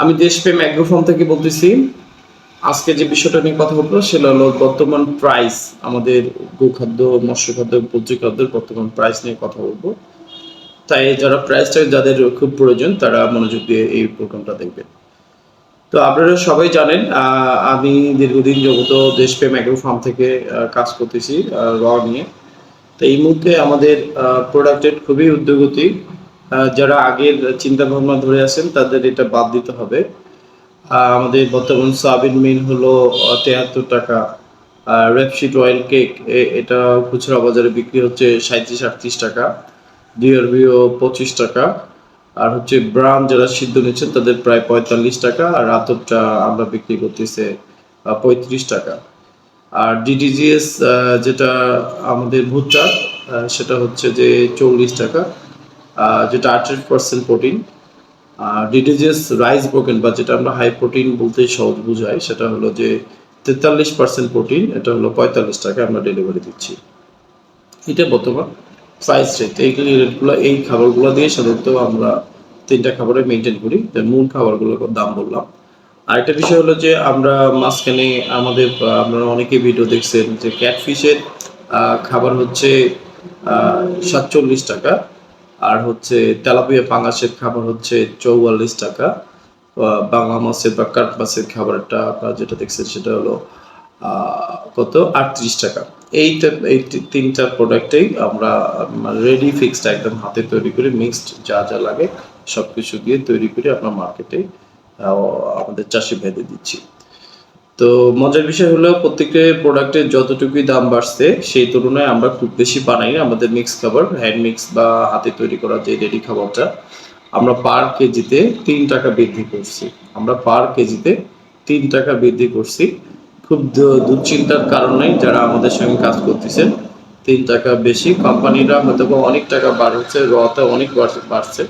আমি দেশপ্রেম অ্যাগ্রোফার্ম থেকে বলতেছি। আজকে যে বিষয়টা নিয়ে কথা বলব সেটা হলো বর্তমান প্রাইস আমাদের গোখাদ্য মৎস্য খাদ্য পোলট্রি খাদ্যের বর্তমান প্রাইস নিয়ে কথা বলব। তাই যারা প্রাইসটা যাদের খুব প্রয়োজন, তারা মনোযোগ দিয়ে এই প্রোগ্রামটা দেখবেন। তো আপনারা সবাই জানেন আমি দীর্ঘদিন জগত দেশপ্রেম অ্যাগ্রো ফার্ম থেকে কাজ করতেছি র নিয়ে। তো এই মুহূর্তে আমাদের প্রোডাক্টের খুবই উদ্যোগতি। যারা আগের চিন্তা ভাবনা ধরে আছেন, তাদের এটা বাদ দিতে হবে। আমাদের বর্তমান সয়াবিন মিল হলো তেহাত্তর টাকা। রেপশিট অয়েল কেক এটা খুচরা বাজারে বিক্রি হচ্ছে সাঁত্রিশ আটত্রিশ টাকা। ডিআরবিও পঁচিশ টাকা। আর হচ্ছে ব্রাউন যারা সিদ্ধ নিচ্ছেন, তাদের প্রায় পঁয়তাল্লিশ টাকা। আর আতপটা আমরা বিক্রি করতেছে পঁয়ত্রিশ টাকা। আর ডিডিজিএস যেটা আমাদের ভুট্টা সেটা হচ্ছে যে চল্লিশ টাকা। যেটা আঠাশ percent protein DDGS rice broken বা যেটা আমরা হাই প্রোটিন বলতে সহজ বোঝাই, সেটা হলো যে তেতাল্লিশ পার্সেন্ট প্রোটিন এটা হলো পঁয়তাল্লিশ টাকা আমরা ডেলিভারি দিচ্ছি। এটা বর্তমান প্রাইস রেট এইগুলি রেটগুলো এই খাবারগুলো দিয়ে সাধারণত আমরা তিনটা খাবারে মেনটেন করি। মূল খাবারগুলোর দাম বললাম। আরেকটা বিষয় হলো যে আমরা মাঝখানে আমাদের, আপনারা অনেকে ভিডিও দেখছেন যে ক্যাটফিশের খাবার হচ্ছে সাতচল্লিশ টাকা। আর হচ্ছে তেলাপিয়া পাঙাশের খাবার হচ্ছে চৌয়াল্লিশ টাকা। বাংলা মাছের বা কাঠ মাছের খাবারটা আপনারা যেটা দেখছেন সেটা হলো কত? আটত্রিশ টাকা। এইটা, এই তিনটা প্রোডাক্টেই আমরা রেডি ফিক্সড একদম হাতে তৈরি করে মিক্সড যা যা লাগে সব কিছু দিয়ে তৈরি করে আমরা মার্কেটে আমাদের চাষি ভেদে দিচ্ছি। তো মজার বিষয় হলো প্রত্যেকটা প্রোডাক্টের যতটুকুই দাম বাড়ছে, সেই তুলনায় আমরা খুব বেশি বানাই না। আমাদের মিক্স খাবার হ্যান্ড মিক্স বা হাতে তৈরি করা যে রেডি খাবারটা, আমরা পার কেজিতে তিন টাকা বৃদ্ধি করছি। আমরা পার কেজিতে তিন টাকা বৃদ্ধি করছি। খুব দুশ্চিন্তার কারণে যারা আমাদের সঙ্গে কাজ করতেছেন। তিন টাকা বেশি, কোম্পানিরা হয়তো অনেক টাকা বাড়ছে রতে অনেক বাড়ছে।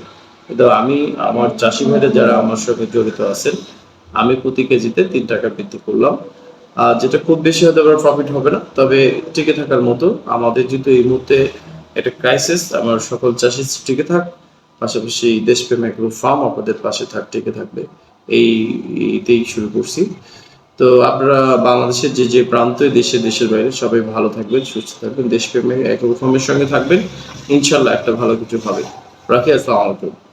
কিন্তু আমি, আমার চাষি ভাইরা যারা আমার সঙ্গে জড়িত আছেন আমি প্রতি কেজিতে তিন টাকা বৃদ্ধি করলাম। যেটা খুব বেশি হতে পারে প্রফিট হবে না, তবে টিকে থাকার মতো আমাদের যেহেতু এই মুহূর্তে একটা ক্রাইসিস আমার সকল চাষি টিকে থাক, পাশাপাশি দেশপ্রেম এগ্রো ফার্ম আপনাদের পাশে থাক, টিকে থাকবে। এই, এইতেই শুরু করছি। তো আপনারা বাংলাদেশের যে যে প্রান্তে দেশে, দেশের বাইরে সবাই ভালো থাকবেন, সুস্থ থাকবেন, দেশপ্রেমে এগ্রো ফার্মের সঙ্গে থাকবেন। ইনশাল্লাহ একটা ভালো কিছু হবে। রাখি, আসসালামু আলাইকুম।